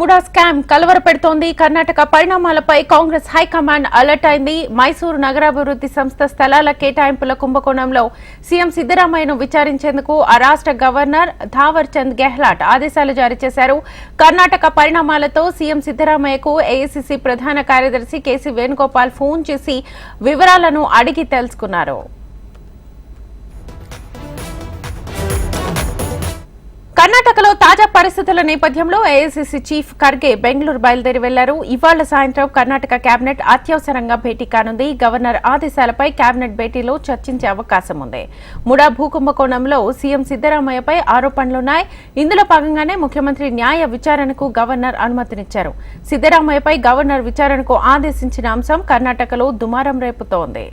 MUDA scam కలవర పెడుతోంది కర్ణాటక పరిణామాలపై కాంగ్రెస్ హైకమాండ్ అలర్ట్ అయింది. మైసూరు నగరాభివృద్ధి సంస్థ స్థలాల కేటాయింపుల కుంభకోణంలో సీఎం సిద్దరామయ్యను విచారించేందుకు ఆ రాష్ట్ర గవర్నర్ ధావర్ చంద్ గెహ్లాట్ ఆదేశాలు జారీ చేశారు. కర్ణాటక పరిణామాలతో సీఎం సిద్దరామయ్యకు ఏఐసిసి ప్రధాన కార్యదర్శి కేసీ వేణుగోపాల్ ఫోన్ చేసి వివరాలను అడిగి తెలుసుకున్నారు. కర్ణాటకలో తాజా పరిస్థితుల నేపథ్యంలో ఏఐసిసి చీఫ్ ఖర్గే బెంగళూరు బయలుదేరి వెళ్ళారు. ఇవాళ సాయంత్రం కర్ణాటక కేబినెట్ అత్యవసరంగా భేటీ కానుంది. గవర్నర్ ఆదేశాలపై కేబినెట్ భేటీలో చర్చించే అవకాశం ఉంది. ముడా భూకుంభకోణంలో సీఎం సిద్దరామయ్యపై ఆరోపణలున్నాయి. ఇందులో భాగంగానే ముఖ్యమంత్రి న్యాయ విచారణకు గవర్నర్ అనుమతినిచ్చారు. సిద్దరామయ్యపై గవర్నర్ విచారణకు ఆదేశించిన అంశం కర్ణాటకలో దుమారం రేపుతోంది.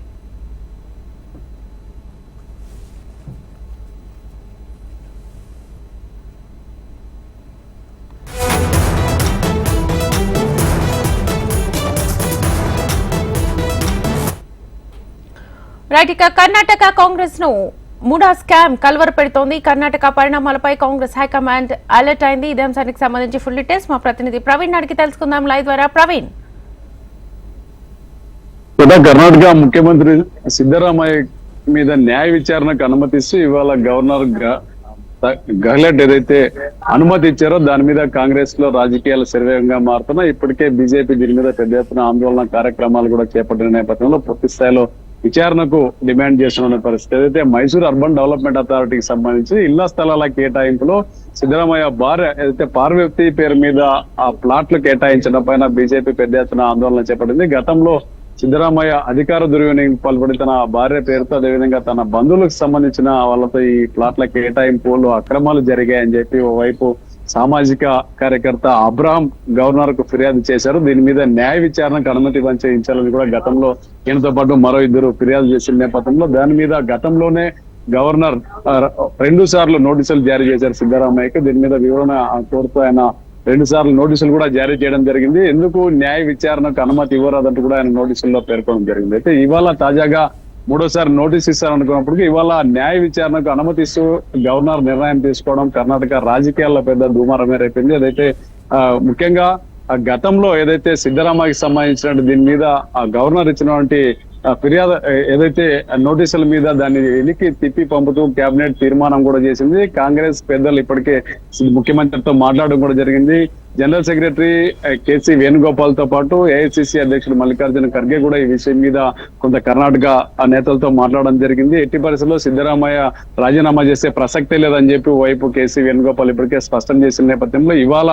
రైట్ ఇక కర్ణాటక కాంగ్రెస్ను మూడా స్కామ్ కల్వర పెడుతోంది. కర్ణాటక పరిణామాలపై కాంగ్రెస్ హైకమాండ్ అలర్ట్ అయింది. ఇదే అంశానికి సంబంధించి ఫుల్ డీటెయిల్స్ మా ప్రతినిధి ప్రవీణ్ అడిగి తెలుసుకుందాం. లైవ్ ద్వారా ప్రవీణ్. కర్ణాటక ముఖ్యమంత్రి సిద్ధరామయ్య మీద న్యాయ విచారణకు అనుమతిస్తూ ఇవాళ గవర్నర్గా గెహ్లట్ ఏదైతే అనుమతి ఇచ్చారో దాని మీద కాంగ్రెస్లో రాజకీయాలు శరవేగంగా మారుతున్నా ఇప్పటికే బీజేపీ దీని మీద పెద్ద ఎత్తున ఆందోళన కార్యక్రమాలు కూడా చేపట్టిన నేపథ్యంలో పూర్తి స్థాయిలో విచారణకు డిమాండ్ చేస్తున్న పరిస్థితి ఏదైతే మైసూర్ అర్బన్ డెవలప్మెంట్ అథారిటీకి సంబంధించి ఇళ్ళ స్థలాల కేటాయింపులో సిద్ధరామయ్య భార్య ఏదైతే పార్వతి పేరు మీద ఆ ప్లాట్లు కేటాయించడం పైన బీజేపీ పెద్ద ఎత్తున ఆందోళన చేపట్టింది. గతంలో సిద్ధరామయ్య అధికార దుర్వినియోగం పాల్పడి తన భార్య పేరుతో అదేవిధంగా తన బంధువులకు సంబంధించిన వాళ్ళతో ఈ ప్లాట్ల కేటాయింపులు అక్రమాలు జరిగాయని చెప్పి ఓవైపు సామాజిక కార్యకర్త అబ్రహం గవర్నర్కు ఫిర్యాదు చేశారు. దీని మీద న్యాయ విచారణకు అనుమతి పంచాలని కూడా గతంలో ఈయనతో పాటు మరో ఇద్దరు ఫిర్యాదు చేసిన నేపథ్యంలో దాని మీద గతంలోనే గవర్నర్ రెండు సార్లు నోటీసులు జారీ చేశారు సిద్ధరామయ్యకి. దీని మీద వివరణ కోరుతూ ఆయన రెండు సార్లు నోటీసులు కూడా జారీ చేయడం జరిగింది. ఎందుకు న్యాయ విచారణకు అనుమతి ఇవ్వరాదంటూ కూడా ఆయన నోటీసుల్లో పేర్కొనడం జరిగింది. అయితే ఇవాళ తాజాగా మూడోసారి నోటీస్ ఇస్తారనుకున్నప్పటికీ ఇవాళ న్యాయ విచారణకు అనుమతిస్తూ గవర్నర్ నిర్ణయం తీసుకోవడం కర్ణాటక రాజకీయాల్లో పెద్ద దుమారమే రేపింది అదైతే ఆ, ముఖ్యంగా ఆ గతంలో ఏదైతే సిద్ధరామయ్యకి సంబంధించిన దీని మీద ఆ గవర్నర్ ఇచ్చినటువంటి ఫిర్యాదు ఏదైతే నోటీసుల మీద దాన్ని వెనక్కి తిప్పి పంపుతూ కేబినెట్ తీర్మానం కూడా చేసింది కాంగ్రెస్ పెద్దలు ఇప్పటికే ముఖ్యమంత్రితో మాట్లాడడం కూడా జరిగింది. జనరల్ సెక్రటరీ కేసీ వేణుగోపాల్తో పాటు ఏఐసిసి అధ్యక్షుడు మల్లికార్జున ఖర్గే కూడా ఈ విషయం మీద కొంత కర్ణాటక ఆ నేతలతో మాట్లాడడం జరిగింది. ఎట్టి పరిస్థితుల్లో సిద్ధరామయ్య రాజీనామా చేసే ప్రసక్తే లేదని చెప్పి వైపు కేసీ వేణుగోపాల్ ఇప్పటికే స్పష్టం చేసిన నేపథ్యంలో ఇవాళ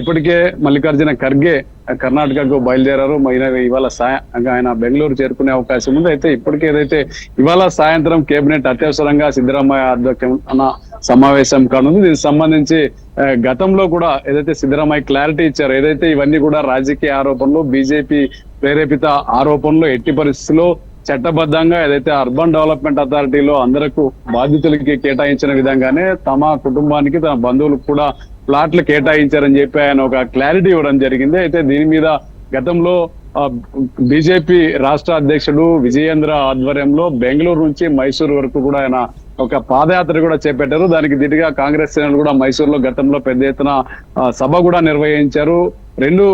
ఇప్పటికే మల్లికార్జున ఖర్గే కర్ణాటకకు బయలుదేరారు. ఆయన ఇవాళ సాయం ఆయన బెంగళూరు చేరుకునే అవకాశం ఉంది. అయితే ఇప్పటికే ఏదైతే ఇవాళ సాయంత్రం కేబినెట్ అత్యవసరంగా సిద్ధరామయ్య అధ్యక్ష సమావేశం కానుంది. దీనికి సంబంధించి గతంలో కూడా ఏదైతే సిద్ధరామయ్య క్లారిటీ ఇచ్చారు ఏదైతే ఇవన్నీ కూడా రాజకీయ ఆరోపణలు బీజేపీ ప్రేరేపిత ఆరోపణలు ఎట్టి పరిస్థితుల్లో చట్టబద్ధంగా ఏదైతే అర్బన్ డెవలప్మెంట్ అథారిటీలో అందరకు బాధితులకి కేటాయించిన విధంగానే తమ కుటుంబానికి తన బంధువులకు కూడా ప్లాట్లు కేటాయించారని చెప్పి ఆయన ఒక క్లారిటీ ఇవ్వడం జరిగింది. అయితే దీని మీద గతంలో బీజేపీ రాష్ట్ర అధ్యక్షుడు విజయేంద్ర ఆధ్వర్యంలో బెంగళూరు నుంచి మైసూరు వరకు కూడా ఆయన ఒక పాదయాత్ర కూడా చేపట్టారు. దానికి దిటుగా కాంగ్రెస్ శ్రేణులు కూడా మైసూరులో గతంలో పెద్ద ఎత్తున సభ కూడా నిర్వహించారు. రెండు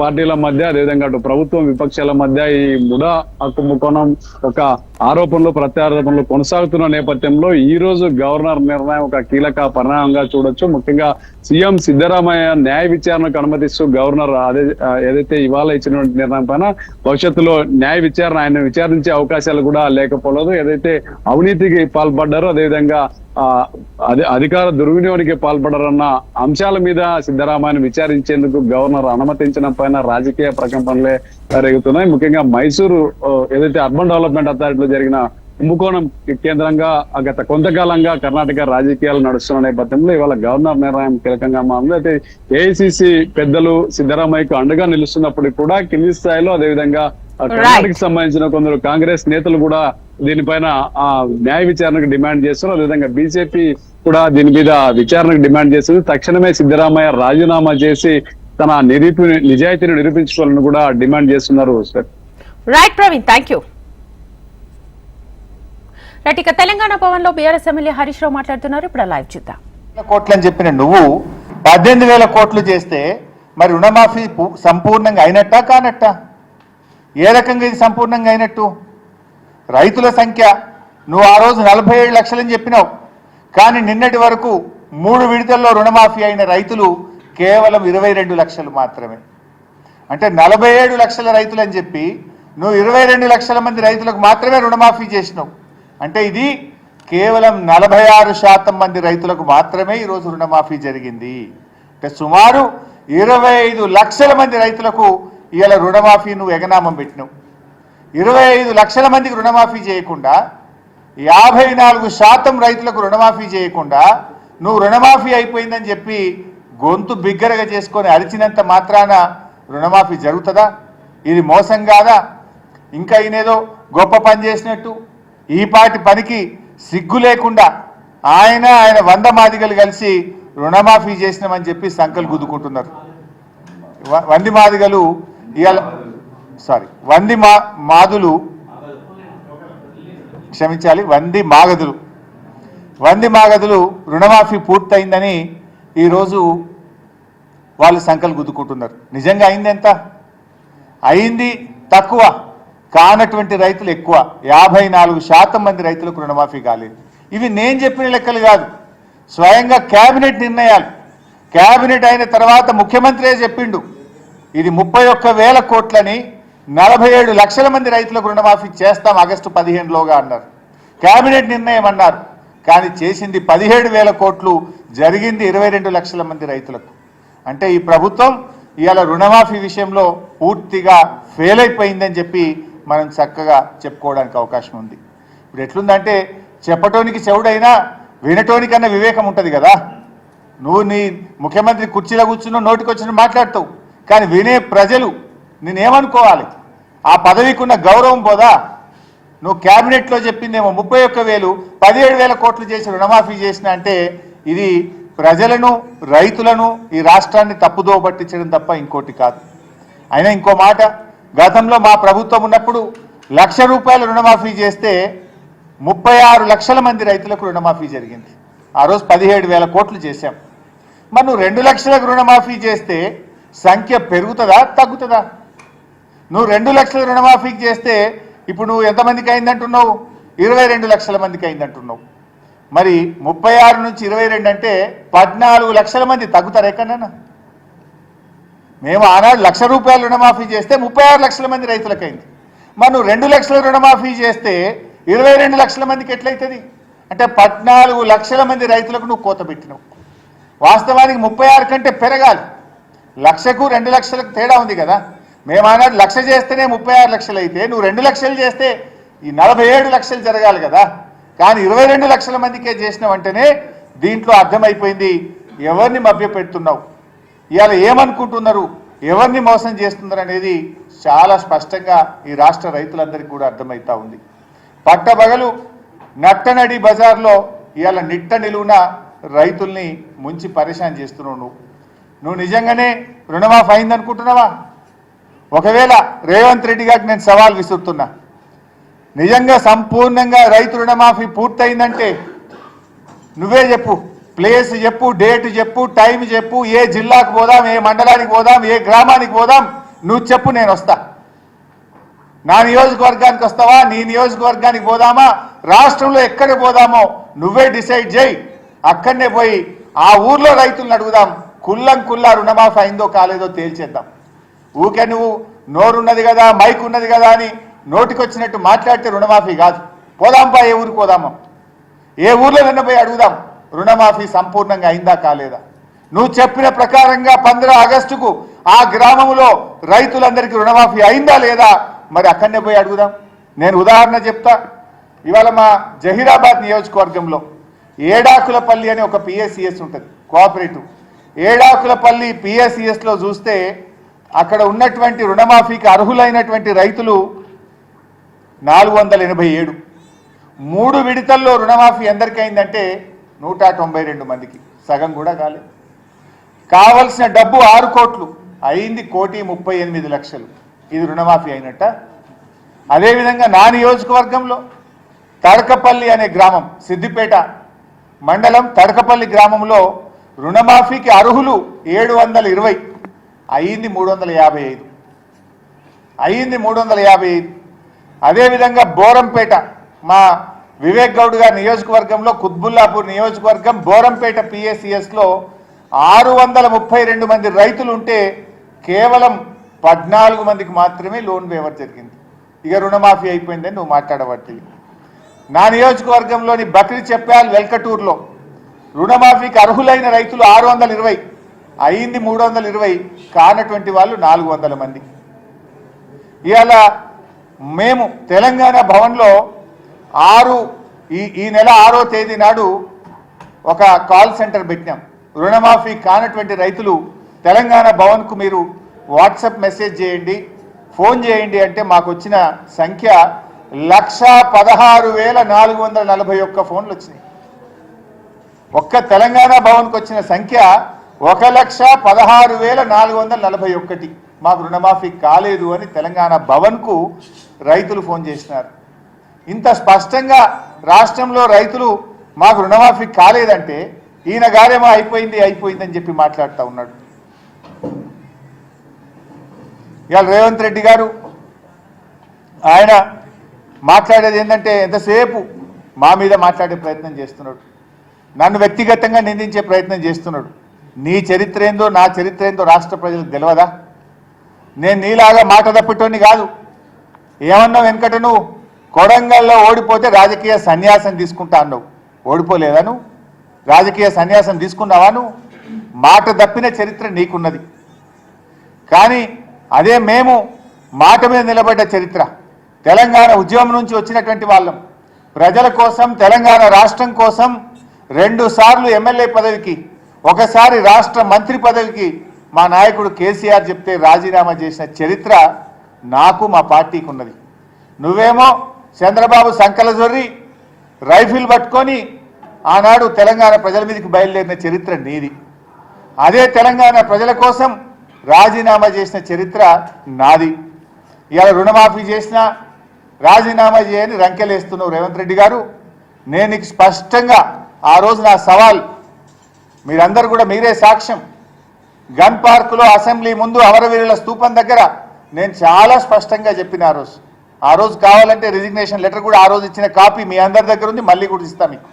పార్టీల మధ్య అదేవిధంగా అటు ప్రభుత్వం విపక్షాల మధ్య ఈ ముడా కుంభకోణం ఒక ఆరోపణలు ప్రత్యారోపణలు కొనసాగుతున్న నేపథ్యంలో ఈ రోజు గవర్నర్ నిర్ణయం ఒక కీలక పరిణామంగా చూడొచ్చు. ముఖ్యంగా సీఎం సిద్ధరామయ్య న్యాయ విచారణకు అనుమతిస్తూ గవర్నర్ అదే ఏదైతే ఇవాళ ఇచ్చినటువంటి నిర్ణయం పైన భవిష్యత్తులో న్యాయ విచారణ ఆయన విచారించే అవకాశాలు కూడా లేకపోలేదు. ఏదైతే అవినీతికి పాల్పడ్డారో అదేవిధంగా ఆ అధి- అధికార దుర్వినియోగానికి పాల్పడారన్న అంశాల మీద సిద్ధరామయ్యను విచారించేందుకు గవర్నర్ అనుమతించిన పైన రాజకీయ ప్రకంపనలే రేగుతున్నాయి. ముఖ్యంగా మైసూరు ఏదైతే అర్బన్ డెవలప్మెంట్ అథారిటీలో జరిగిన కుంభకోణం కేంద్రంగా గత కొంతకాలంగా కర్ణాటక రాజకీయాలు నడుస్తున్న నేపథ్యంలో ఇవాళ గవర్నర్ నిర్ణయం కీలకంగా మారింది. అయితే ఏఐసిసి పెద్దలు సిద్ధరామయ్యకు అండగా నిలుస్తున్నప్పటికీ కూడా కింది స్థాయిలో అదేవిధంగా కర్ణాటకకి సంబంధించిన కొందరు కాంగ్రెస్ నేతలు కూడా దీనిపైన ఆ న్యాయ విచారణకు డిమాండ్ చేస్తున్నారు. అదేవిధంగా బీజేపీ కూడా దీని మీద విచారణకు డిమాండ్ చేస్తుంది తక్షణమే సిద్ధరామయ్య రాజీనామా చేసి తన నిరూపి నిజాయితీని నిరూపించుకోవాలని కూడా డిమాండ్ చేస్తున్నారు sir. Right Praveen thank you right ఇక తెలంగాణ భవన్లో బీఆర్ఎస్ ఎమ్మెల్యే హరీష్ రావు మాట్లాడుతున్నారు. ఇప్పుడు లైవ్ చూద్దాం. కోట్లు అని చెప్పిన నువ్వు పద్దెనిమిది వేల కోట్లు చేస్తే మరి రుణమాఫీ సంపూర్ణంగా అయినట్టా కానట్టా? ఏ రకంగా ఇది సంపూర్ణంగా అయినట్టు? రైతుల సంఖ్య నువ్వు ఆ రోజు నలభై ఏడు లక్షలని చెప్పినావు. కానీ నిన్నటి వరకు మూడు విడతల్లో రుణమాఫీ అయిన రైతులు కేవలం ఇరవై రెండు లక్షలు మాత్రమే. అంటే నలభై ఏడు లక్షల రైతులు అని చెప్పి నువ్వు ఇరవై రెండు లక్షల మంది రైతులకు మాత్రమే రుణమాఫీ చేసినావు. అంటే ఇది కేవలం నలభై ఆరు శాతం మంది రైతులకు మాత్రమే ఈరోజు రుణమాఫీ జరిగింది. అంటే సుమారు ఇరవై ఐదు లక్షల మంది రైతులకు ఇవాళ రుణమాఫీ నువ్వు ఎగనామం పెట్టినావు. ఇరవై ఐదు లక్షల మందికి రుణమాఫీ చేయకుండా యాభై నాలుగు శాతం రైతులకు రుణమాఫీ చేయకుండా నువ్వు రుణమాఫీ అయిపోయిందని చెప్పి గొంతు బిగ్గరగా చేసుకొని అరిచినంత మాత్రాన రుణమాఫీ జరుగుతుందా? ఇది మోసం కాదా? ఇంకా ఈయనేదో గొప్ప పని చేసినట్టు ఈపాటి పనికి సిగ్గు లేకుండా ఆయన ఆయన వంద మాదిగలు కలిసి రుణమాఫీ చేసినామని చెప్పి సంకలు గుద్దుకుంటున్నారు. వంది మాదిగలు ఇవాళ సారీ వంది మా మాదులు క్షమించాలి వంది మాగదులు. వంది మాగదులు రుణమాఫీ పూర్తయిందని ఈరోజు వాళ్ళు సంకలు గుద్దుకుంటున్నారు. నిజంగా అయింది ఎంత? అయింది తక్కువ. కానటువంటి రైతులు ఎక్కువ. యాభై నాలుగు శాతం మంది రైతులకు రుణమాఫీ కాలేదు. ఇవి నేను చెప్పిన లెక్కలు కాదు. స్వయంగా కేబినెట్ నిర్ణయాలు. కేబినెట్ అయిన తర్వాత ముఖ్యమంత్రే చెప్పిండు? ఇది ముప్పై ఒక్క వేల కోట్లని నలభై ఏడు లక్షల మంది రైతులకు రుణమాఫీ చేస్తాం ఆగస్టు పదిహేనులోగా అన్నారు. కేబినెట్ నిర్ణయం అన్నారు. కానీ చేసింది పదిహేడు వేల కోట్లు జరిగింది ఇరవై రెండు లక్షల మంది రైతులకు. అంటే ఈ ప్రభుత్వం ఇవాళ రుణమాఫీ విషయంలో పూర్తిగా ఫెయిల్ అయిపోయిందని చెప్పి మనం చక్కగా చెప్పుకోవడానికి అవకాశం ఉంది. ఇప్పుడు ఎట్లుందంటే చెప్పటోనికి చెవుడైనా వినటోనికన్నా వివేకం ఉంటుంది కదా. నువ్వు నీ ముఖ్యమంత్రి కుర్చీలో కూర్చున్నావు నోటికొచ్చిన మాట్లాడతావు. కానీ వినే ప్రజలు నేనేమనుకోవాలి? ఆ పదవికున్న గౌరవం పోదా నువ్వు క్యాబినెట్లో చెప్పిందేమో ముప్పై ఒక్క వేలు పదిహేడు వేల కోట్లు చేసి రుణమాఫీ చేసిన అంటే ఇది ప్రజలను రైతులను ఈ రాష్ట్రాన్ని తప్పుదోబట్టించడం తప్ప ఇంకోటి కాదు. అయినా ఇంకో మాట గతంలో మా ప్రభుత్వం ఉన్నప్పుడు లక్ష రూపాయలు రుణమాఫీ చేస్తే ముప్పై ఆరు లక్షల మంది రైతులకు రుణమాఫీ జరిగింది. ఆ రోజు పదిహేడు వేల కోట్లు చేశాం. మరి నువ్వు రెండు లక్షలకు రుణమాఫీ చేస్తే సంఖ్య పెరుగుతుందా తగ్గుతుందా? నువ్వు రెండు లక్షల రుణమాఫీకి చేస్తే ఇప్పుడు నువ్వు ఎంతమందికి అయిందంటున్నావు? ఇరవై రెండు లక్షల మందికి అయిందంటున్నావు. మరి ముప్పై ఆరు నుంచి ఇరవై రెండు అంటే పద్నాలుగు లక్షల మంది తగ్గుతారు ఎక్కడన్నా మేము ఆనాడు లక్ష రూపాయలు రుణమాఫీ చేస్తే ముప్పై ఆరు లక్షల మంది రైతులకు అయింది మరి నువ్వు రెండు లక్షల రుణమాఫీ చేస్తే ఇరవై రెండు లక్షల మందికి ఎట్లయితుంది? అంటే పద్నాలుగు లక్షల మంది రైతులకు నువ్వు కోత పెట్టినావు. వాస్తవానికి ముప్పై ఆరు కంటే పెరగాలి. లక్షకు రెండు లక్షలకు తేడా ఉంది కదా. మేము ఆనాడు లక్ష చేస్తేనే ముప్పై ఆరు లక్షలు అయితే నువ్వు రెండు లక్షలు చేస్తే ఈ నలభై ఏడు లక్షలు జరగాలి కదా. కానీ ఇరవై రెండు లక్షల మందికే చేసిన వెంటనే దీంట్లో అర్థమైపోయింది. ఎవరిని మభ్యపెడుతున్నావు? ఇవాళ ఏమనుకుంటున్నారు? ఎవరిని మోసం చేస్తున్నారు అనేది చాలా స్పష్టంగా ఈ రాష్ట్ర రైతులందరికీ కూడా అర్థమవుతా ఉంది. పట్టబగలు నట్టనడి బజార్లో ఇవాళ నిట్ట నిలువున రైతుల్ని ముంచి పరేషాన్ చేస్తున్నావు నువ్వు. నువ్వు నిజంగానే రుణమాఫీ అయిందనుకుంటున్నావా? ఒకవేళ రేవంత్ రెడ్డి గారికి నేను సవాల్ విసురుతున్నా. నిజంగా సంపూర్ణంగా రైతు రుణమాఫీ పూర్తయిందంటే నువ్వే చెప్పు. ప్లేస్ చెప్పు డేట్ చెప్పు టైం చెప్పు ఏ జిల్లాకు పోదాం ఏ మండలానికి పోదాం ఏ గ్రామానికి పోదాం నువ్వు చెప్పు నేను వస్తా. నా నియోజకవర్గానికి వస్తావా? నీ నియోజకవర్గానికి పోదామా? రాష్ట్రంలో ఎక్కడ పోదామో నువ్వే డిసైడ్ చేయి. అక్కడనే పోయి ఆ ఊర్లో రైతులను అడుగుదాం. కుల్లం కుల్లా రుణమాఫీ అయిందో కాలేదో తేల్చేద్దాం. ఊకే నువ్వు నోరున్నది కదా మైక్ ఉన్నది కదా అని నోటికొచ్చినట్టు మాట్లాడితే రుణమాఫీ కాదు. పోదాంపా ఏ ఊరికి పోదామా? ఏ ఊర్లో నిన్న పోయి అడుగుదాం. రుణమాఫీ సంపూర్ణంగా అయిందా కాలేదా? నువ్వు చెప్పిన ప్రకారంగా పంద్ర ఆగస్టుకు ఆ గ్రామంలో రైతులందరికీ రుణమాఫీ అయిందా లేదా? మరి అక్కడనే పోయి అడుగుదాం. నేను ఉదాహరణ చెప్తా. ఇవాళ మా జహీరాబాద్ నియోజకవర్గంలో ఏడాకులపల్లి అని ఒక పిఎస్సిఎస్ ఉంటుంది కోఆపరేటివ్. ఏడాకులపల్లి పిఎస్సిఎస్లో చూస్తే అక్కడ ఉన్నటువంటి రుణమాఫీకి అర్హులైనటువంటి రైతులు నాలుగు వందల ఎనభై ఏడు. మూడు విడతల్లో రుణమాఫీ ఎందరికైందంటే నూట తొంభై రెండు మందికి. సగం కూడా కాలేదు కావలసిన డబ్బు ఆరు కోట్లు. అయింది కోటి ముప్పై ఎనిమిది లక్షలు. ఇది రుణమాఫీ అయినట్ట? అదేవిధంగా నా నియోజకవర్గంలో తడకపల్లి అనే గ్రామం సిద్దిపేట మండలం తడకపల్లి గ్రామంలో రుణమాఫీకి అర్హులు ఏడు వందల ఇరవై. అయ్యింది మూడు వందల యాభై ఐదు. అయ్యింది మూడు వందల యాభై ఐదు. అదేవిధంగా బోరంపేట మా వివేక్ గౌడ్ గారి నియోజకవర్గంలో కుత్బుల్లాపూర్ నియోజకవర్గం బోరంపేట పిఎస్సిఎస్లో ఆరు వందల ముప్పై రెండు మంది రైతులు ఉంటే కేవలం పద్నాలుగు మందికి మాత్రమే లోన్ వేవర్ జరిగింది. ఇక రుణమాఫీ అయిపోయిందని నువ్వు మాట్లాడబట్టి. నా నియోజకవర్గంలోని బక్రీ చెప్పాల్ వెల్కటూరులో రుణమాఫీకి అర్హులైన రైతులు ఆరు వందల ఇరవై అయింది మూడు వందల ఇరవై కానటువంటి వాళ్ళు నాలుగు వందల మంది. ఇవాళ మేము తెలంగాణ భవన్లో ఆరు ఈ ఈ నెల ఆరో తేదీ నాడు ఒక కాల్ సెంటర్ పెట్టినాం. రుణమాఫీ కానటువంటి రైతులు తెలంగాణ భవన్కు మీరు వాట్సాప్ మెసేజ్ చేయండి ఫోన్ చేయండి అంటే మాకు వచ్చిన సంఖ్య లక్ష పదహారు వేల నాలుగు వందల నలభై ఒక్క ఫోన్లు వచ్చినాయి. ఒక్క తెలంగాణ భవన్కి వచ్చిన సంఖ్య ఒక లక్ష పదహారు వేల నాలుగు వందల నలభై ఒక్కటి. మాకు రుణమాఫీ కాలేదు అని తెలంగాణ భవన్కు రైతులు ఫోన్ చేసినారు. ఇంత స్పష్టంగా రాష్ట్రంలో రైతులు మాకు రుణమాఫీ కాలేదంటే ఈయన గారేమో అయిపోయింది అయిపోయిందని చెప్పి మాట్లాడుతూ ఉన్నాడు. ఇవాళ రేవంత్ రెడ్డి గారు ఆయన మాట్లాడేది ఏంటంటే ఎంతసేపు మా మీద మాట్లాడే ప్రయత్నం చేస్తున్నాడు. నన్ను వ్యక్తిగతంగా నిందించే ప్రయత్నం చేస్తున్నాడు. నీ చరిత్ర ఏందో నా చరిత్ర ఏందో రాష్ట్ర ప్రజలకు తెలియదా నేను నీలాగా మాట తప్పిటోని కాదు. ఏమన్నావు వెనకట నువ్వు కొడంగల్లో ఓడిపోతే రాజకీయ సన్యాసం తీసుకుంటా అన్నావు ఓడిపోలేదా నువ్వు? రాజకీయ సన్యాసం తీసుకున్నావా నువ్వు? మాట తప్పిన చరిత్ర నీకున్నది. కానీ అదే మేము మాట మీద నిలబడ్డ చరిత్ర. తెలంగాణ ఉద్యమం నుంచి వచ్చినటువంటి వాళ్ళం. ప్రజల కోసం తెలంగాణ రాష్ట్రం కోసం రెండు సార్లు ఎమ్మెల్యే పదవికి ఒకసారి రాష్ట్ర మంత్రి పదవికి మా నాయకుడు కేసీఆర్ చెప్తే రాజీనామా చేసిన చరిత్ర నాకు మా పార్టీకి ఉన్నది. నువ్వేమో చంద్రబాబు సంకల జొర్రి రైఫిల్ పట్టుకొని ఆనాడు తెలంగాణ ప్రజల మీదకి బయలుదేరిన చరిత్ర నీది. అదే తెలంగాణ ప్రజల కోసం రాజీనామా చేసిన చరిత్ర నాది. ఇవాళ రుణమాఫీ చేసిన రాజీనామా చేయని రంకెలేస్తున్నావు రేవంత్ రెడ్డి గారు నేను స్పష్టంగా ఆ రోజు నా సవాల్ మీరందరూ కూడా మీరే సాక్ష్యం. గన్ పార్కులో అసెంబ్లీ ముందు అమరవీరుల స్తూపం దగ్గర నేను చాలా స్పష్టంగా చెప్పిన ఆ రోజు. ఆ రోజు కావాలంటే రిజిగ్నేషన్ లెటర్ కూడా ఆ రోజు ఇచ్చిన కాపీ మీ అందరి దగ్గర ఉంది మళ్ళీ కూడా ఇస్తాం మీకు.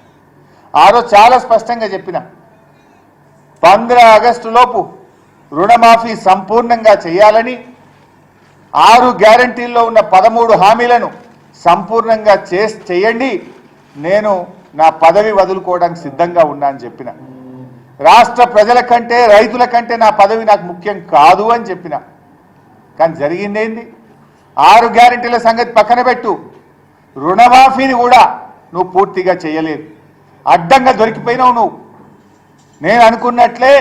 ఆ రోజు చాలా స్పష్టంగా చెప్పిన. పంద్ర ఆగస్టు లోపు రుణమాఫీ సంపూర్ణంగా చేయాలని ఆరు గ్యారంటీల్లో ఉన్న పదమూడు హామీలను సంపూర్ణంగా చే చేయండి. నేను నా పదవి వదులుకోవడానికి సిద్ధంగా ఉన్నా అని చెప్పిన. రాష్ట్ర ప్రజల కంటే రైతుల కంటే నా పదవి నాకు ముఖ్యం కాదు అని చెప్పిన. కానీ జరిగిందేంది? ఆరు గ్యారంటీల సంగతి పక్కన పెట్టు. రుణమాఫీని కూడా నువ్వు పూర్తిగా చేయలేదు. అడ్డంగా దొరికిపోయినావు నువ్వు. నేను అనుకున్నట్లే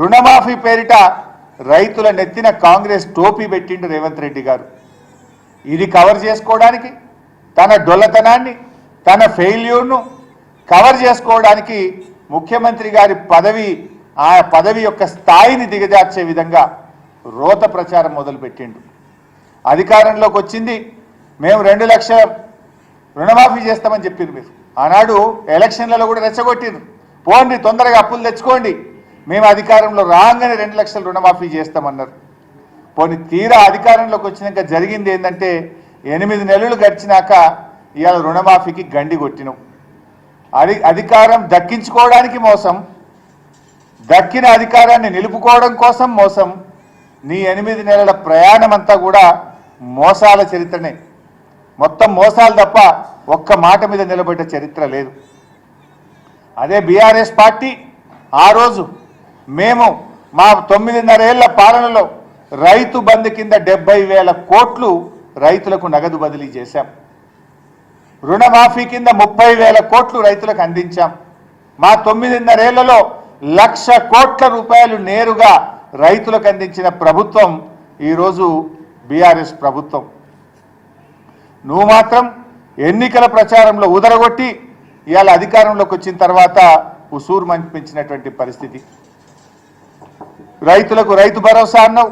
రుణమాఫీ పేరిట రైతుల నెత్తిన కాంగ్రెస్ టోపీ పెట్టిండు రేవంత్ రెడ్డి గారు. ఇది కవర్ చేసుకోవడానికి తన డొల్లతనాన్ని తన ఫెయిల్యూర్ను కవర్ చేసుకోవడానికి ముఖ్యమంత్రి గారి పదవి ఆ పదవి యొక్క స్థాయిని దిగజార్చే విధంగా రోత ప్రచారం మొదలుపెట్టిండు. అధికారంలోకి వచ్చింది. మేము రెండు లక్షల రుణమాఫీ చేస్తామని చెప్పింది మీరు. ఆనాడు ఎలక్షన్లలో కూడా రెచ్చగొట్టిరు పోండి తొందరగా అప్పులు తెచ్చుకోండి. మేము అధికారంలో రాగానే రెండు లక్షల రుణమాఫీ చేస్తామన్నారు. పోనీ తీరా అధికారంలోకి వచ్చినాక జరిగింది ఏంటంటే ఎనిమిది నెలలు గడిచినాక ఇవాళ రుణమాఫీకి గండి కొట్టినాం. అది అధికారం దక్కించుకోవడానికి మోసం దక్కిన అధికారాన్ని నిలుపుకోవడం కోసం మోసం నీ ఎనిమిది నెలల ప్రయాణం అంతా కూడా మోసాల చరిత్రనే. మొత్తం మోసాలు తప్ప ఒక్క మాట మీద నిలబడ్డ చరిత్ర లేదు. అదే బీఆర్ఎస్ పార్టీ ఆ రోజు మేము మా తొమ్మిదిన్నరేళ్ళ పాలనలో రైతు బంధు కింద డెబ్బై వేల కోట్లు రైతులకు నగదు బదిలీ చేశాం. రుణమాఫీ కింద ముప్పై వేల కోట్లు రైతులకు అందించాం. మా తొమ్మిదిన్నరేళ్ళలో లక్ష కోట్ల రూపాయలు నేరుగా రైతులకు అందించిన ప్రభుత్వం ఈరోజు బీఆర్ఎస్ ప్రభుత్వం. నువ్వు మాత్రం ఎన్నికల ప్రచారంలో ఉదరగొట్టి ఇవాళ అధికారంలోకి వచ్చిన తర్వాత ఉసూరు మంపించినటువంటి పరిస్థితి. రైతులకు రైతు భరోసా అన్నావు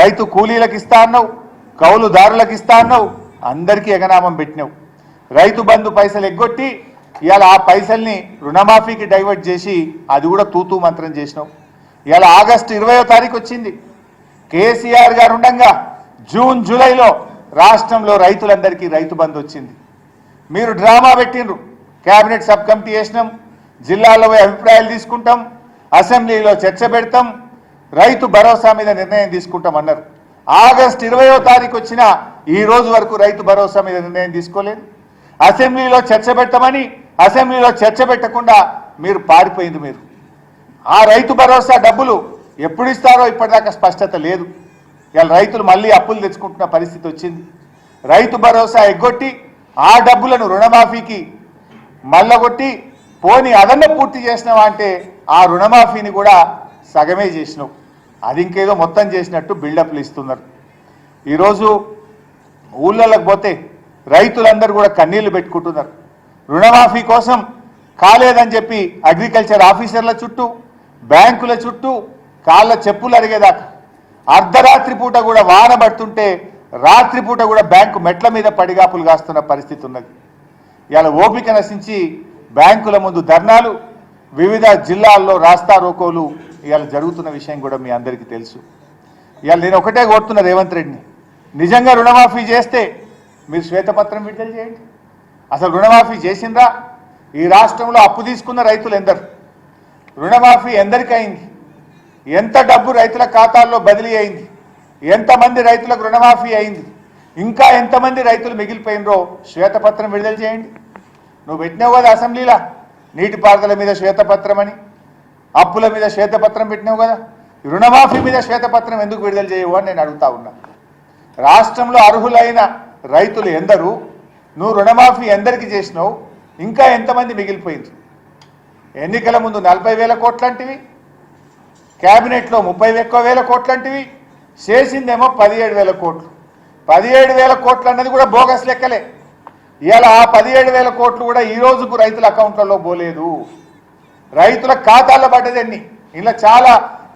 రైతు కూలీలకు ఇస్తా అన్నావు కౌలుదారులకు ఇస్తా అన్నావు అందరికీ ఎగనామం పెట్టినావు. రైతు బంధు పైసలు ఎగ్గొట్టి ఇవాళ ఆ పైసల్ని రుణమాఫీకి డైవర్ట్ చేసి అది కూడా తూతూ మంత్రం చేసినావు. ఇవాళ ఆగస్టు ఇరవయో తారీఖు వచ్చింది. కేసీఆర్ గారు ఉండగా జూన్ జూలైలో రాష్ట్రంలో రైతులందరికీ రైతు బంధు వచ్చింది. మీరు డ్రామా పెట్టిండ్రు. కేబినెట్ సబ్ కమిటీ చేసినాం జిల్లాలో అభిప్రాయాలు తీసుకుంటాం. అసెంబ్లీలో చర్చ పెడతాం. రైతు భరోసా మీద నిర్ణయం తీసుకుంటాం అన్నారు. ఆగస్ట్ ఇరవయో తారీఖు వచ్చిన ఈ రోజు వరకు రైతు భరోసా మీద నిర్ణయం తీసుకోలేదు. అసెంబ్లీలో చర్చ పెట్టమని అసెంబ్లీలో చర్చ పెట్టకుండా మీరు పారిపోయింది మీరు. ఆ రైతు భరోసా డబ్బులు ఎప్పుడు ఇస్తారో ఇప్పటిదాకా స్పష్టత లేదు. ఇవాళ రైతులు మళ్ళీ అప్పులు తెచ్చుకుంటున్న పరిస్థితి వచ్చింది. రైతు భరోసా ఎగ్గొట్టి ఆ డబ్బులను రుణమాఫీకి మళ్ళగొట్టి పోని అదన్న పూర్తి చేసినావా అంటే ఆ రుణమాఫీని కూడా సగమే చేసినావు. అది ఇంకేదో మొత్తం చేసినట్టు బిల్డప్లు ఇస్తున్నారు. ఈరోజు ఊళ్ళలోకి పోతే రైతులందరూ కూడా కన్నీళ్ళు పెట్టుకుంటున్నారు. రుణమాఫీ కోసం కాలేదని చెప్పి అగ్రికల్చర్ ఆఫీసర్ల చుట్టూ బ్యాంకుల చుట్టూ కాళ్ళ చెప్పులు అరిగేదాకా అర్ధరాత్రి పూట కూడా వాన పడుతుంటే రాత్రిపూట కూడా బ్యాంకు మెట్ల మీద పడిగాపులు కాస్తున్న పరిస్థితి ఉన్నది. ఇలా ఓపిక నశించి బ్యాంకుల ముందు ధర్నాలు వివిధ జిల్లాల్లో రాస్తా రోకోలు ఇవాళ జరుగుతున్న విషయం కూడా మీ అందరికీ తెలుసు. ఇవాళ నేను ఒకటే కోరుతున్నా రేవంత్ రెడ్డిని నిజంగా రుణమాఫీ చేస్తే మీరు శ్వేతపత్రం విడుదల చేయండి. అసలు రుణమాఫీ చేసిందా? ఈ రాష్ట్రంలో అప్పు తీసుకున్న రైతులు ఎందరు? రుణమాఫీ ఎందరికీ అయింది ఎంత డబ్బు రైతుల ఖాతాల్లో బదిలీ అయింది? ఎంతమంది రైతులకు రుణమాఫీ అయింది? ఇంకా ఎంతమంది రైతులు మిగిలిపోయినరో శ్వేతపత్రం విడుదల చేయండి. నువ్వు పెట్టినావు కదా అసెంబ్లీలా? నీటిపారుదల మీద శ్వేతపత్రం అని అప్పుల మీద శ్వేతపత్రం పెట్టినావు కదా? రుణమాఫీ మీద శ్వేతపత్రం ఎందుకు విడుదల చేయవు అని నేను అడుగుతా ఉన్నా. రాష్ట్రంలో అర్హులైన రైతులు ఎందరు? నువ్వు రుణమాఫీ ఎందరికి చేసినావు? ఇంకా ఎంతమంది మిగిలిపోయింది ఎన్నికల ముందు నలభై వేల కోట్లంటివి క్యాబినెట్లో ముప్పై ఎక్కువ వేల కోట్లంటివి చేసిందేమో పదిహేడు వేల కోట్లు. పదిహేడు వేల కోట్లు అన్నది కూడా బోగస్ లెక్కలే. ఇలా ఆ పదిహేడు వేల కోట్లు కూడా ఈ రోజుకు రైతుల అకౌంట్లలో పోలేదు. రైతుల ఖాతాల్లో పడ్డది అన్ని. ఇలా చాలా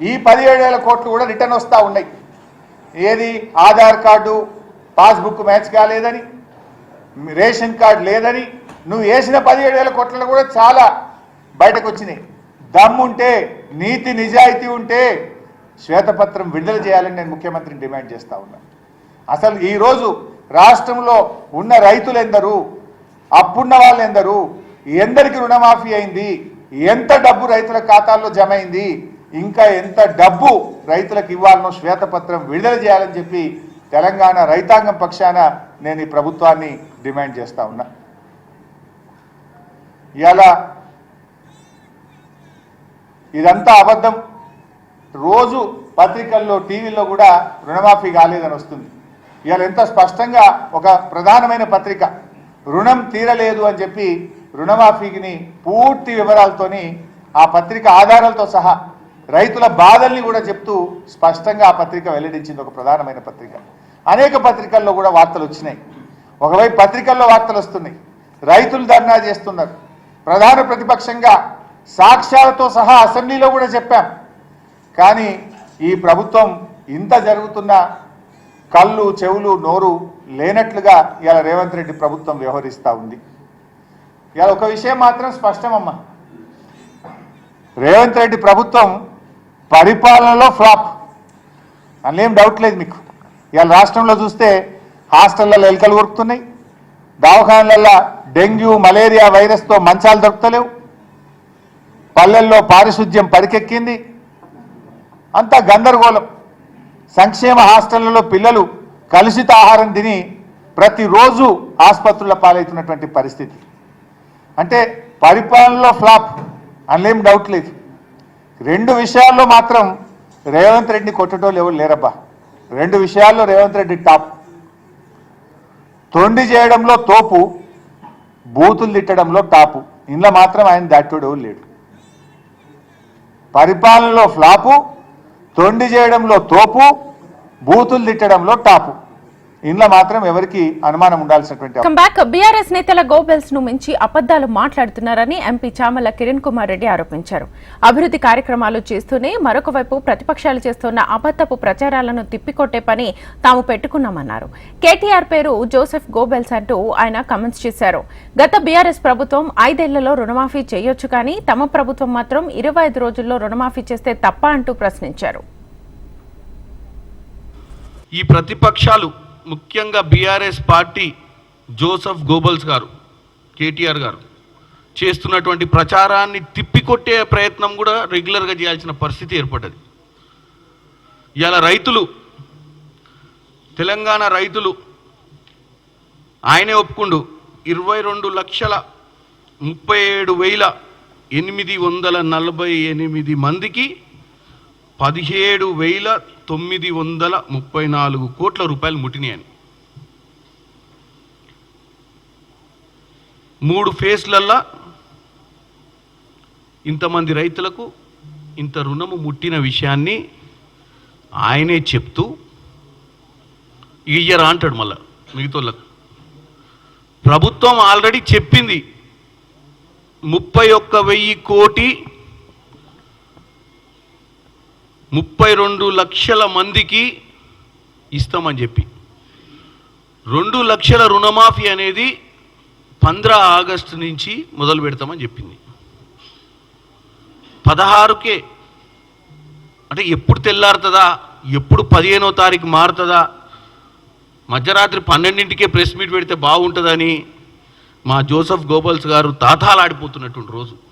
ఈ పదిహేడు వేల కోట్లు కూడా రిటర్న్ వస్తూ ఉన్నాయి. ఏది? ఆధార్ కార్డు పాస్బుక్ మ్యాచ్ కాలేదని రేషన్ కార్డు లేదని నువ్వు వేసిన పదిహేడు వేల కోట్లలో కూడా చాలా బయటకు వచ్చినాయి. దమ్ముంటే నీతి నిజాయితీ ఉంటే శ్వేతపత్రం విడుదల చేయాలని నేను ముఖ్యమంత్రిని డిమాండ్ చేస్తా ఉన్నా. అసలు ఈరోజు రాష్ట్రంలో ఉన్న రైతులు ఎందరు అప్పున్న వాళ్ళు ఎందరు ఎందరికి రుణమాఫీ అయింది ఎంత డబ్బు రైతుల ఖాతాల్లో జమ అయింది ఇంకా ఎంత డబ్బు రైతులకు ఇవ్వాలనో శ్వేతపత్రం విడుదల చేయాలని చెప్పి తెలంగాణ రైతాంగం పక్షాన నేను ఈ ప్రభుత్వాన్ని డిమాండ్ చేస్తా ఉన్నా. ఇలా ఇదంతా అబద్ధం. రోజు పత్రికల్లో టీవీల్లో కూడా రుణమాఫీ కాలేదని వస్తుంది. ఇవాళ ఎంత స్పష్టంగా ఒక ప్రధానమైన పత్రిక రుణం తీరలేదు అని చెప్పి రుణమాఫీని పూర్తి వివరాలతోని ఆ పత్రిక ఆధారాలతో సహా రైతుల బాధల్ని కూడా చెప్తూ స్పష్టంగా ఆ పత్రిక వెల్లడించింది ఒక ప్రధానమైన పత్రిక. అనేక పత్రికల్లో కూడా వార్తలు వచ్చినాయి. ఒకవైపు పత్రికల్లో వార్తలు వస్తున్నాయి. రైతులు ధర్నా చేస్తున్నారు. ప్రధాన ప్రతిపక్షంగా సాక్ష్యాలతో సహా అసెంబ్లీలో కూడా చెప్పాం. కానీ ఈ ప్రభుత్వం ఇంత జరుగుతున్న కళ్ళు చెవులు నోరు లేనట్లుగా ఇవాళ రేవంత్ రెడ్డి ప్రభుత్వం వ్యవహరిస్తూ ఉంది. ఇవాళ ఒక విషయం మాత్రం స్పష్టమమ్మా. రేవంత్ రెడ్డి ప్రభుత్వం పరిపాలనలో ఫ్లాప్. అందులో డౌట్ లేదు మీకు. ఇవాళ రాష్ట్రంలో చూస్తే హాస్టళ్ళలో ఎలుకలు కొరుకుతున్నాయి దవాఖానలలో డెంగ్యూ మలేరియా వైరస్తో మంచాలు దొరుకుతలేవు పల్లెల్లో పారిశుద్ధ్యం పరికెక్కింది. అంతా గందరగోళం. సంక్షేమ హాస్టళ్ళలో పిల్లలు కలుషిత ఆహారం తిని ప్రతిరోజు ఆసుపత్రుల పాలవుతున్నటువంటి పరిస్థితి. అంటే పరిపాలనలో ఫ్లాప్ అనలేం డౌట్ లేదు. రెండు విషయాల్లో మాత్రం రేవంత్ రెడ్డిని కొట్టటోళ్ళు ఎవరు లేరబ్బా. రెండు విషయాల్లో రేవంత్ రెడ్డి టాప్. తొండి చేయడంలో తోపు బూతులు తిట్టడంలో టాపు. ఇందులో మాత్రం ఆయన దాటోడు లేడు. పరిపాలనలో ఫ్లాపు తొండి చేయడంలో తోపు బూతులు తిట్టడంలో టాపు. ఇందులో మాత్రం ఎవరికి అనుమానం ఉండాల్సినటువంటి బీఆర్ఎస్ నేతల గోబెల్స్ను మించి అబద్దాలు మాట్లాడుతున్నారని ఎంపీ చామల కిరణ్ కుమార్ రెడ్డి ఆరోపించారు. అభివృద్ధి కార్యక్రమాలు చేస్తూనే మరొక వైపు ప్రతిపక్షాలు చేస్తున్న అబద్దపు ప్రచారాలను తిప్పికొట్టే పని తాము పెట్టుకున్నామన్నారు. కేటీఆర్ పేరు జోసెఫ్ గోబెల్స్ అంటూ ఆయన కమెంట్స్ చేశారు. గత బీఆర్ఎస్ ప్రభుత్వం ఐదేళ్ళలో రుణమాఫీ చేయొచ్చు కానీ తమ ప్రభుత్వం మాత్రం ఇరవై ఐదు రోజుల్లో రుణమాఫీ చేస్తే తప్ప అంటూ ప్రశ్నించారు. ఈ ప్రతిపక్షాలు ముఖ్యంగా బీఆర్ఎస్ పార్టీ జోసఫ్ గోబల్స్ గారు కేటీఆర్ గారు చేస్తున్నటువంటి ప్రచారాన్ని తిప్పికొట్టే ప్రయత్నం కూడా రెగ్యులర్గా చేయాల్సిన పరిస్థితి ఏర్పడ్డది. ఇలా రైతులు తెలంగాణ రైతులు ఆయనే ఒప్పుకుండు ఇరవై రెండు లక్షల ముప్పై ఏడు వేల ఎనిమిది వందల నలభై ఎనిమిది మందికి పదిహేడు వేల తొమ్మిది వందల ముప్పై నాలుగు కోట్ల రూపాయలు ముట్టినాయని మూడు ఫేస్లల్లా ఇంతమంది రైతులకు ఇంత రుణము ముట్టిన విషయాన్ని ఆయనే చెప్తూ ఇయ్యరా అంటాడు మళ్ళా మిగతోళ్ళకు. ప్రభుత్వం ఆల్రెడీ చెప్పింది ముప్పై ఒక్క వెయ్యి కోటి ముప్పై రెండు లక్షల మందికి ఇస్తామని చెప్పి. రెండు లక్షల రుణమాఫీ అనేది పంద్రా ఆగస్టు నుంచి మొదలు పెడతామని చెప్పింది. పదహారుకే. అంటే ఎప్పుడు తెల్లారుతుందా? ఎప్పుడు పదిహేనో తారీఖు మారుతుందా? మధ్యరాత్రి పన్నెండింటికే ప్రెస్ మీట్ పెడితే బాగుంటుందని మా జోసఫ్ గోబల్స్ గారు తాతాలాడిపోతున్నటువంటి రోజు.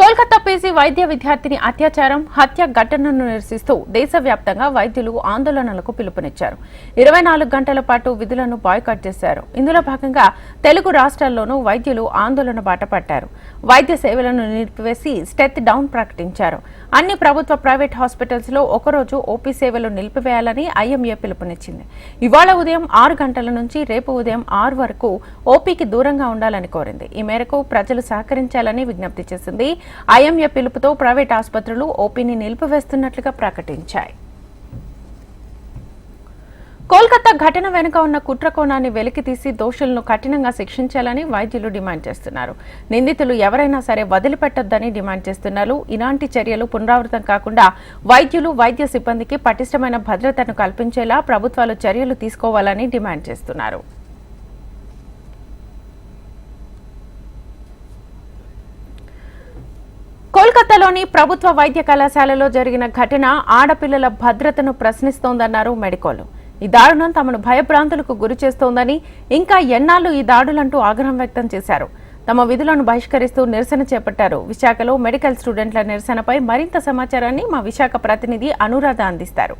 కోల్కతా పీజీ వైద్య విద్యార్థిని అత్యాచారం హత్య ఘటనను నిరసిస్తూ దేశవ్యాప్తంగా వైద్యులు ఆందోళనలకు పిలుపునిచ్చారు. ఇరవై నాలుగు గంటల పాటు విధులను బాయ్కాట్ చేశారు. ఇందులో భాగంగా తెలుగు రాష్ట్రాల్లోనూ వైద్యులు ఆందోళన బాట పట్టారు. వైద్య సేవలను నిలిపివేసి స్టెత్ డౌన్ ప్రకటించారు. అన్ని ప్రభుత్వ ప్రైవేట్ హాస్పిటల్స్లో ఒకరోజు ఓపీ సేవలు నిలిపివేయాలని ఐఎంఏ పిలుపునిచ్చింది. ఇవాళ ఉదయం ఆరు గంటల నుంచి రేపు ఉదయం ఆరు వరకు ఓపీకి దూరంగా ఉండాలని కోరింది. ఈ మేరకు ప్రజలు సహకరించాలని విజ్ఞప్తి చేసింది. ఐఎంఏ పిలుపుతో ప్రైవేట్ ఆసుపత్రులు ఓపీని నిలిపివేస్తున్నట్లుగా ప్రకటించాయి. కోల్కతా ఘటన వెనుక ఉన్న కుట్రకోణాన్ని వెలికితీసి దోషులను కఠినంగా శిక్షించాలని వైద్యులు డిమాండ్ చేస్తున్నారు. నిందితులు ఎవరైనా సరే వదిలిపెట్టొద్దని డిమాండ్ చేస్తున్నారు. ఇలాంటి చర్యలు పునరావృతం కాకుండా వైద్యులు వైద్య సిబ్బందికి పటిష్టమైన భద్రతను కల్పించేలా ప్రభుత్వాలు చర్యలు తీసుకోవాలని డిమాండ్ చేస్తున్నారు. కోల్కతాలోని ప్రభుత్వ వైద్య కళాశాలలో జరిగిన ఘటన ఆడపిల్లల భద్రతను ప్రశ్నిస్తోందన్నారు మెడికోలు. ఈ దారుణం తమను భయభ్రాంతులకు గురి చేస్తోందని ఇంకా ఎన్నాళ్ళు ఈ దాడులంటూ ఆగ్రహం వ్యక్తం చేశారు. తమ విధులను బహిష్కరిస్తూ నిరసన చేపట్టారు. విశాఖలో మెడికల్ స్టూడెంట్ల నిరసనపై మరింత సమాచారాన్ని మా విశాఖ ప్రతినిధి అనురాధ అందిస్తారు.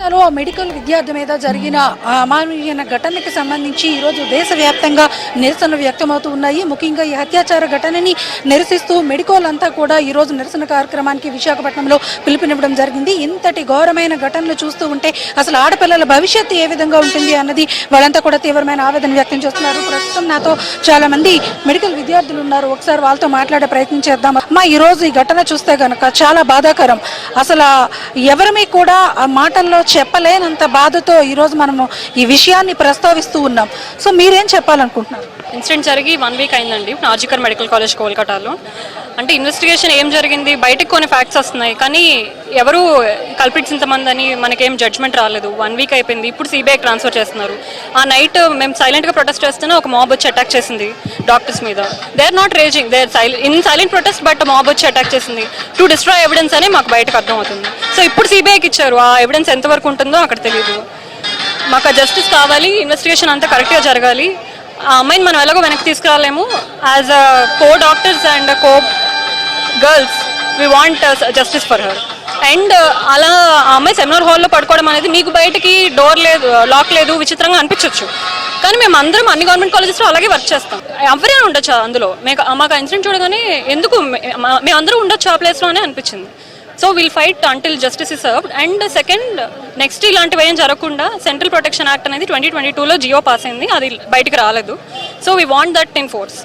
కోల్కతాలో మెడికల్ విద్యార్థి మీద జరిగిన ఆ అమానవీయమైన ఘటనకి సంబంధించి ఈరోజు దేశవ్యాప్తంగా నిరసనలు వ్యక్తమవుతూ ఉన్నాయి. ముఖ్యంగా ఈ అత్యాచార ఘటనని నిరసిస్తూ మెడికోల్ అంతా కూడా ఈరోజు నిరసన కార్యక్రమానికి విశాఖపట్నంలో పిలుపునివ్వడం జరిగింది. ఇంతటి ఘోరమైన ఘటనలు చూస్తూ ఉంటే అసలు ఆడపిల్లల భవిష్యత్తు ఏ విధంగా ఉంటుంది అన్నది వాళ్ళంతా కూడా తీవ్రమైన ఆవేదన వ్యక్తం చేస్తున్నారు. ప్రస్తుతం నాతో చాలా మంది మెడికల్ విద్యార్థులు ఉన్నారు. ఒకసారి వాళ్ళతో మాట్లాడే ప్రయత్నం చేద్దాం. అమ్మా ఈ రోజు ఈ ఘటన చూస్తే కనుక చాలా బాధాకరం. అసలు ఎవరిమీ కూడా ఆ మాటల్లో చెప్పలేనంత బాధతో ఈరోజు మనము ఈ విషయాన్ని ప్రస్తావిస్తూ ఉన్నాం. సో మీరేం చెప్పాలనుకుంటున్నారు? ఇన్సిడెంట్ జరిగి వన్ వీక్ అయిందండి నాజికర్ మెడికల్ కాలేజ్ కోల్కతాలో. అంటే ఇన్వెస్టిగేషన్ ఏం జరిగింది బయటకు కొన్ని ఫ్యాక్ట్స్ వస్తున్నాయి కానీ ఎవరు కల్పిట్స్ ఇంతమంది అని మనకేం జడ్జ్మెంట్ రాలేదు. వన్ వీక్ అయిపోయింది ఇప్పుడు సిబిఐ ట్రాన్స్ఫర్ చేస్తున్నారు. ఆ నైట్ మేము సైలెంట్గా ప్రొటెస్ట్ చేస్తేనే ఒక మాబ్ వచ్చి అటాక్ చేసింది డాక్టర్స్ మీద. They are not raging they are in silent protest but mob వచ్చి అటాక్ చేసింది. టు డిస్ట్రాయ్ ఎవిడెన్స్ అని మాకు బయటకు అర్థమవుతుంది. సో ఇప్పుడు సిబిఐకి ఇచ్చారు. ఆ ఎవిడెన్స్ ఎంతవరకు ఉంటుందో అక్కడ తెలియదు మాకు జస్టిస్ కావాలి ఇన్వెస్టిగేషన్ అంతా కరెక్ట్గా జరగాలి. ఆ అమ్మాయిని మనం ఎలాగో వెనక్కి తీసుకురాలేము. As a co doctors and co girls we want justice for her and అలా ఆ అమ్మాయి సెమినార్ హాల్లో పడుకోవడం అనేది మీకు బయటికి డోర్ లేదు uh, లాక్ లేదు విచిత్రంగా అనిపించవచ్చు కానీ మేము అందరం అన్ని గవర్నమెంట్ కాలేజెస్లో అలాగే వర్క్ చేస్తాం. ఎవరైనా ఉండొచ్చు అందులో? మీకు మాకు ఇన్సిడెంట్ చూడగానే ఎందుకు మేము అందరూ ఉండొచ్చు ఆ ప్లేస్లో అనిపించింది. So will fight until justice is served and second next ఇలాంటివి ఏం జరగకుండా సెంట్రల్ ప్రొటెక్షన్ యాక్ట్ అనేది ట్వంటీ ట్వంటీ టూలో జియో పాస్ అయింది. అది బయటికి రాలేదు. So we want that in force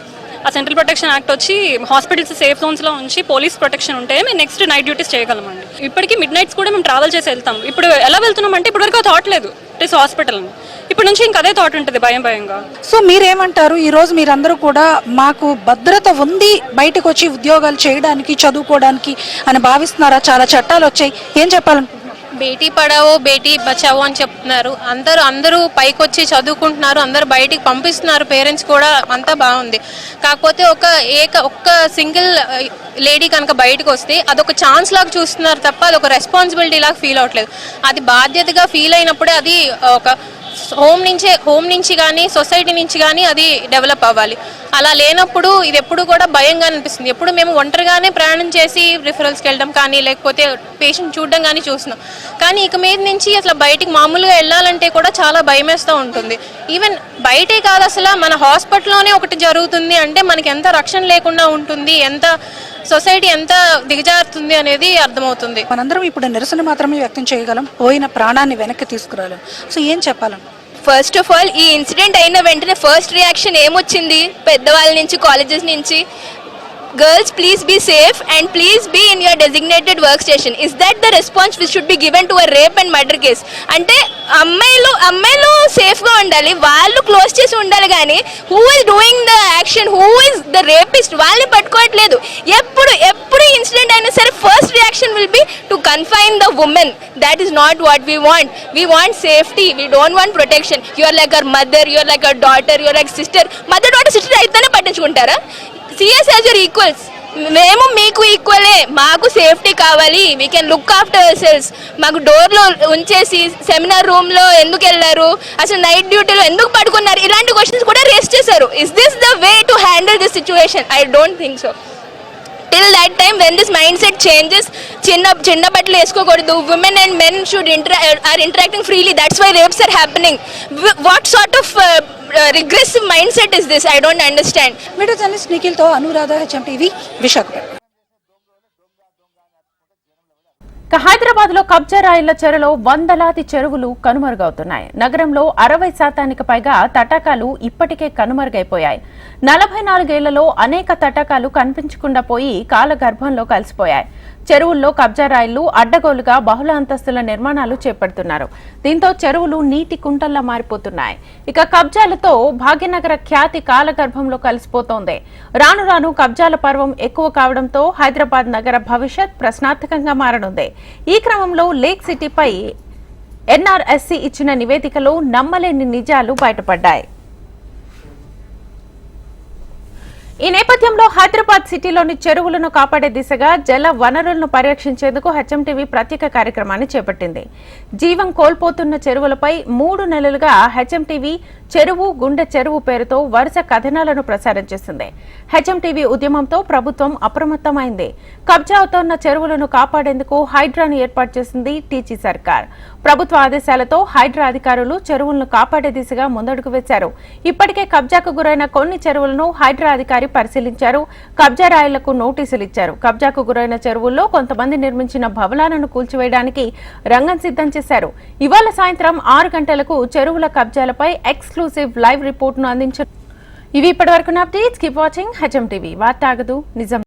ఆ సెంట్రల్ ప్రొటెక్షన్ యాక్ట్ వచ్చి హాస్పిటల్స్ సేఫ్ జోన్స్లో ఉంచి పోలీస్ ప్రొటెక్షన్ ఉంటే మేము నెక్స్ట్ నైట్ డ్యూటీస్ చేయగలమండి. ఇప్పటికీ మిడ్ నైట్స్ కూడా మేము ట్రావెల్ చేసి వెళ్తాం ఇప్పుడు ఎలా వెళ్తున్నాం అంటే ఇప్పటివరకు థాట్ లేదు. ఇట్ ఇస్ హాస్పిటల్ అని ఇప్పుడు నుంచి ఇంకా అదే థాట్ ఉంటుంది భయం భయంగా. సో మీరేమంటారు? ఈ రోజు మీరందరూ కూడా మాకు భద్రత ఉంది బయటకు వచ్చి ఉద్యోగాలు చేయడానికి చదువుకోవడానికి అని భావిస్తున్నారా? చాలా చట్టాలు వచ్చాయి ఏం చెప్పాలనుకుంటున్నారు? బేటీ పడావో బేటీ బచావో అని చెప్తున్నారు. అందరూ అందరూ పైకి వచ్చి చదువుకుంటున్నారు అందరూ బయటికి పంపిస్తున్నారు పేరెంట్స్ కూడా అంతా బాగుంది. కాకపోతే ఒక ఏక ఒక్క సింగిల్ లేడీ కనుక బయటకు వస్తే అదొక ఛాన్స్ లాగా చూస్తున్నారు తప్ప అదొక రెస్పాన్సిబిలిటీ లాగా ఫీల్ అవ్వట్లేదు. అది బాధ్యతగా ఫీల్ అయినప్పుడే అది ఒక హోమ్ నుంచే హోమ్ నుంచి కానీ సొసైటీ నుంచి కానీ అది డెవలప్ అవ్వాలి. అలా లేనప్పుడు ఇది ఎప్పుడు కూడా భయంగా అనిపిస్తుంది. ఎప్పుడు మేము ఒంటరిగానే ప్రయాణం చేసి రిఫరల్స్కి వెళ్ళడం కానీ లేకపోతే పేషెంట్ చూడడం కానీ చూస్తున్నాం. కానీ ఇక మీద నుంచి అసలు బయటికి మామూలుగా వెళ్ళాలంటే కూడా చాలా భయం ఉంటుంది. ఈవెన్ బయటే కాదు అసలు మన హాస్పిటల్లోనే ఒకటి జరుగుతుంది అంటే మనకి ఎంత రక్షణ లేకుండా ఉంటుంది ఎంత సొసైటీ ఎంత దిగజారుతుంది అనేది అర్థమవుతుంది. మనందరం ఇప్పుడు నిరసన మాత్రమే వ్యక్తం చేయగలం పోయిన ప్రాణాన్ని వెనక్కి తీసుకురాలేం. సో ఏం చెప్పాలం? ఫస్ట్ ఆఫ్ ఆల్ ఈ ఇన్సిడెంట్ అయిన వెంటనే ఫస్ట్ రియాక్షన్ ఏమొచ్చింది? పెద్దవాళ్ళ నుంచి కాలేజెస్ నుంచి? Girls please be safe and please be in your designated work station is that the response which should be given to a rape and murder case అంటే అమ్మాయిలు అమ్మాయిలు సేఫ్గా ఉండాలి. వాళ్ళు క్లోజ్ చేసి ఉండాలి కానీ who is doing the action who is the rapist వాళ్ళని పట్టుకోవట్లేదు. ఎప్పుడు ఎప్పుడు ఇన్సిడెంట్ అయినా సరే first reaction will be to confine the women that is not what we want. We want safety. We don't want protection. You are like our mother you are like our daughter you are like sister. Mother daughter sister అయితేనే పట్టించుకుంటారా? See us as your equals మేము మీకు ఈక్వలే మాకు safety కావాలి. We can look after selves మాకు డోర్లో ఉంచేసి seminar రూమ్లో ఎందుకు వెళ్ళారు? అసలు నైట్ డ్యూటీలో ఎందుకు పడుకున్నారు? ఇలాంటి క్వశ్చన్స్ కూడా రేస్ చేశారు. Is this the way to handle this situation I don't think so till that time when this mind set changes చిన్న చిన్న బట్టలు వేసుకోకూడదు. Women and men should inter are interacting freely that's why rapes are happening what sort of regressive mind set is this I don't understand media journalist నిఖిల్తో Anuradha HM TV Visakhapatnam హైదరాబాద్లో కబ్జా రాయిళ్ళ చెరలో వందలాది చెరువులు కనుమరుగవుతున్నాయి. నగరంలో అరవై శాతానికి పైగా తటాకాలు ఇప్పటికే కనుమరుగైపోయాయి. నలభై నాలుగేళ్ళలో అనేక తటాకాలు కనిపించకుండా పోయి కాలగర్భంలో కలిసిపోయాయి. చెరువుల్లో కబ్జా రాయిళ్ళు అడ్డగోలుగా బహుళ అంతస్తుల నిర్మాణాలు చేపడుతున్నారు. దీంతో చెరువులు నీటి కుంటల్లా మారిపోతున్నాయి. ఇక కబ్జాలతో భాగ్యనగర ఖ్యాతి కాలగర్భంలో కలిసిపోతోంది. రాను రాను కబ్జాల పర్వం ఎక్కువ కావడంతో హైదరాబాద్ నగర భవిష్యత్ ప్రశ్నార్థకంగా మారనుంది. ఈ క్రమంలో లేక్ సిటీపై ఎన్ఆర్ఎస్సీ ఇచ్చిన నివేదికలో నమ్మలేని నిజాలు బయటపడ్డాయి. ఈ నేపథ్యంలో హైదరాబాద్ సిటీలోని చెరువులను కాపాడే దిశగా జల వనరులను పరిరక్షించేందుకు హెచ్ఎంటీవీ ప్రత్యేక కార్యక్రమాన్ని చేపట్టింది. జీవం కోల్పోతున్న చెరువులపై మూడు నెలలుగా హెచ్ఎంటీవీ చెరువు గుండె చెరువు పేరుతో వరుస కథనాలను ప్రసారం చేసింది. హెచ్ఎంటీవీ ఉద్యమంతో ప్రభుత్వం అప్రమత్తమైంది. కబ్జా అవుతోన్న చెరువులను కాపాడేందుకు హైడ్రాను ఏర్పాటు చేసింది టీచీ సర్కార్. ప్రభుత్వ ఆదేశాలతో హైడ్రా అధికారులు చెరువులను కాపాడే దిశగా ముందడుగు వేశారు. ఇప్పటికే కబ్జాకు గురైన కొన్ని చెరువులను హైడ్రా అధికారి పరిశీలించారు. కబ్జా రాయలకు నోటీసులు ఇచ్చారు. కబ్జాకు గురైన చెరువుల్లో కొంతమంది నిర్మించిన భవనాలను కూల్చివేయడానికి రంగం సిద్ధం చేశారు. ఇవాళ సాయంత్రం ఆరు గంటలకు చెరువుల కబ్జాలపై ఎక్స్క్లూసివ్ లైవ్ రిపోర్టును అందించారు ఇవి ఇప్పటివరకు updates. Keep watching HM TV వార్త ఆగదు నిజం.